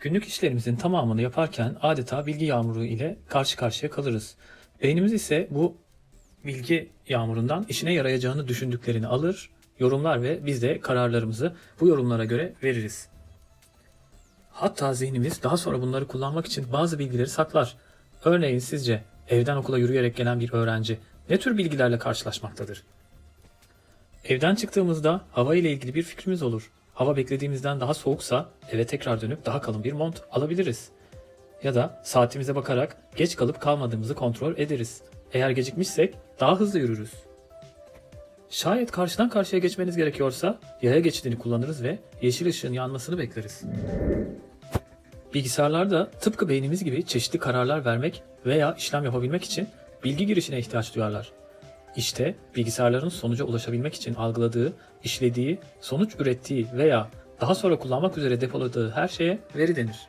Günlük işlerimizin tamamını yaparken adeta bilgi yağmuru ile karşı karşıya kalırız. Beynimiz ise bu bilgi yağmurundan işine yarayacağını düşündüklerini alır, yorumlar ve biz de kararlarımızı bu yorumlara göre veririz. Hatta zihnimiz daha sonra bunları kullanmak için bazı bilgileri saklar. Örneğin sizce evden okula yürüyerek gelen bir öğrenci ne tür bilgilerle karşılaşmaktadır? Evden çıktığımızda hava ile ilgili bir fikrimiz olur. Hava beklediğimizden daha soğuksa eve tekrar dönüp daha kalın bir mont alabiliriz. Ya da saatimize bakarak geç kalıp kalmadığımızı kontrol ederiz. Eğer gecikmişsek daha hızlı yürürüz. Şayet karşıdan karşıya geçmeniz gerekiyorsa yaya geçidini kullanırız ve yeşil ışığın yanmasını bekleriz. Bilgisayarlar da tıpkı beynimiz gibi çeşitli kararlar vermek veya işlem yapabilmek için bilgi girişine ihtiyaç duyarlar. İşte bilgisayarların sonuca ulaşabilmek için algıladığı, işlediği, sonuç ürettiği veya daha sonra kullanmak üzere depoladığı her şeye veri denir.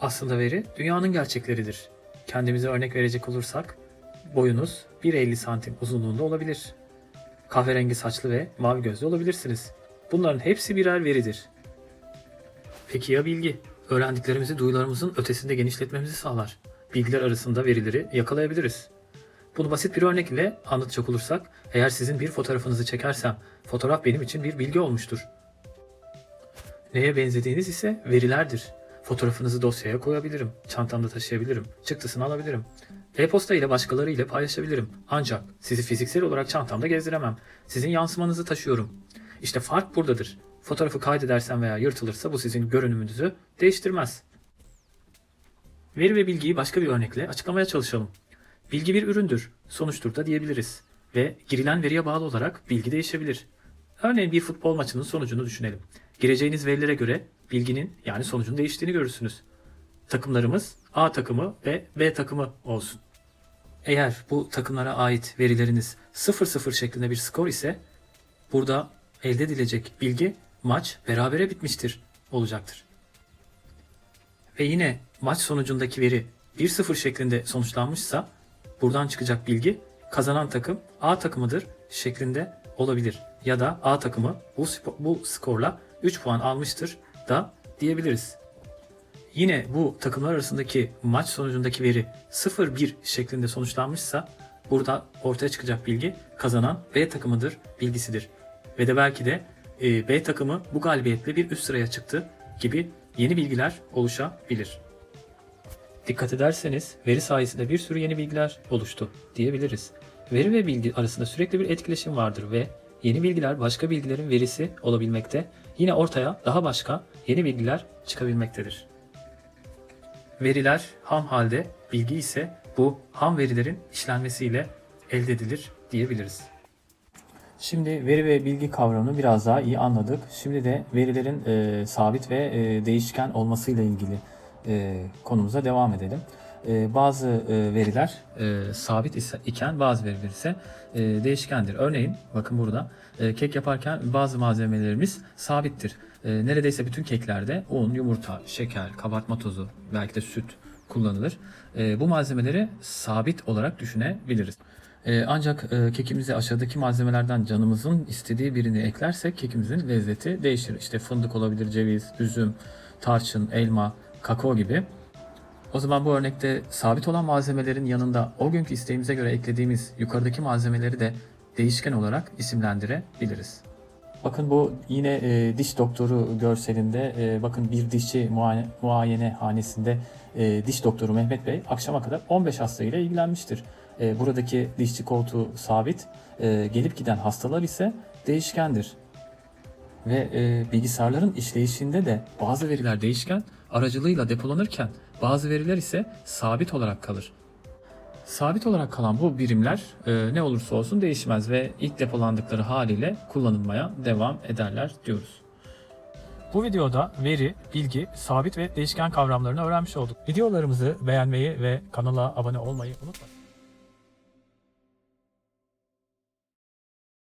Aslında veri dünyanın gerçekleridir. Kendimize örnek verecek olursak, boyunuz 1.50 santim uzunluğunda olabilir. Kahverengi saçlı ve mavi gözlü olabilirsiniz. Bunların hepsi birer veridir. Peki ya bilgi? Öğrendiklerimizi duyularımızın ötesinde genişletmemizi sağlar. Bilgiler arasında verileri yakalayabiliriz. Bunu basit bir örnek ile anlatacak olursak, eğer sizin bir fotoğrafınızı çekersem, fotoğraf benim için bir bilgi olmuştur. Neye benzediğiniz ise verilerdir. Fotoğrafınızı dosyaya koyabilirim, çantamda taşıyabilirim, çıktısını alabilirim. E-posta ile başkaları ile paylaşabilirim. Ancak sizi fiziksel olarak çantamda gezdiremem. Sizin yansımanızı taşıyorum. İşte fark buradadır. Fotoğrafı kaydedersem veya yırtılırsa bu sizin görünümünüzü değiştirmez. Veri ve bilgiyi başka bir örnekle açıklamaya çalışalım. Bilgi bir üründür, sonuçtur da diyebiliriz. Ve girilen veriye bağlı olarak bilgi değişebilir. Örneğin bir futbol maçının sonucunu düşünelim. Gireceğiniz verilere göre bilginin yani sonucun değiştiğini görürsünüz. Takımlarımız A takımı ve B takımı olsun. Eğer bu takımlara ait verileriniz 0-0 şeklinde bir skor ise burada elde edilecek bilgi maç berabere bitmiştir olacaktır. Ve yine maç sonucundaki veri 1-0 şeklinde sonuçlanmışsa buradan çıkacak bilgi kazanan takım A takımıdır şeklinde olabilir. Ya da A takımı bu, bu skorla 3 puan almıştır da diyebiliriz. Yine bu takımlar arasındaki maç sonucundaki veri 0-1 şeklinde sonuçlanmışsa burada ortaya çıkacak bilgi kazanan B takımıdır bilgisidir. Ve de belki de e, B takımı bu galibiyetle bir üst sıraya çıktı gibi yeni bilgiler oluşabilir. Dikkat ederseniz veri sayesinde bir sürü yeni bilgiler oluştu diyebiliriz. Veri ve bilgi arasında sürekli bir etkileşim vardır ve yeni bilgiler başka bilgilerin verisi olabilmekte. Yine ortaya daha başka yeni bilgiler çıkabilmektedir. Veriler ham halde, bilgi ise bu ham verilerin işlenmesiyle elde edilir diyebiliriz. Şimdi veri ve bilgi kavramını biraz daha iyi anladık. Şimdi de verilerin e, sabit ve e, değişken olmasıyla ilgili e, konumuza devam edelim. E, bazı e, veriler e, sabit ise, iken bazı veriler ise e, değişkendir. Örneğin bakın burada e, kek yaparken bazı malzemelerimiz sabittir. E, neredeyse bütün keklerde un, yumurta, şeker, kabartma tozu, belki de süt kullanılır. E, bu malzemeleri sabit olarak düşünebiliriz. E, ancak e, kekimize aşağıdaki malzemelerden canımızın istediği birini eklersek kekimizin lezzeti değişir. İşte fındık olabilir, ceviz, üzüm, tarçın, elma, kakao gibi. O zaman bu örnekte sabit olan malzemelerin yanında o günkü isteğimize göre eklediğimiz yukarıdaki malzemeleri de değişken olarak isimlendirebiliriz. Bakın bu yine e, diş doktoru görselinde e, bakın bir dişçi muayene, muayene hanesinde e, diş doktoru Mehmet Bey akşama kadar 15 hastayla ilgilenmiştir. E, buradaki dişçi koltuğu sabit, e, gelip giden hastalar ise değişkendir. Ve e, bilgisayarların işleyişinde de bazı veriler değişken aracılığıyla depolanırken bazı veriler ise sabit olarak kalır. Sabit olarak kalan bu birimler e, ne olursa olsun değişmez ve ilk depolandıkları haliyle kullanılmaya devam ederler diyoruz. Bu videoda veri, bilgi, sabit ve değişken kavramlarını öğrenmiş olduk. Videolarımızı beğenmeyi ve kanala abone olmayı unutmayın.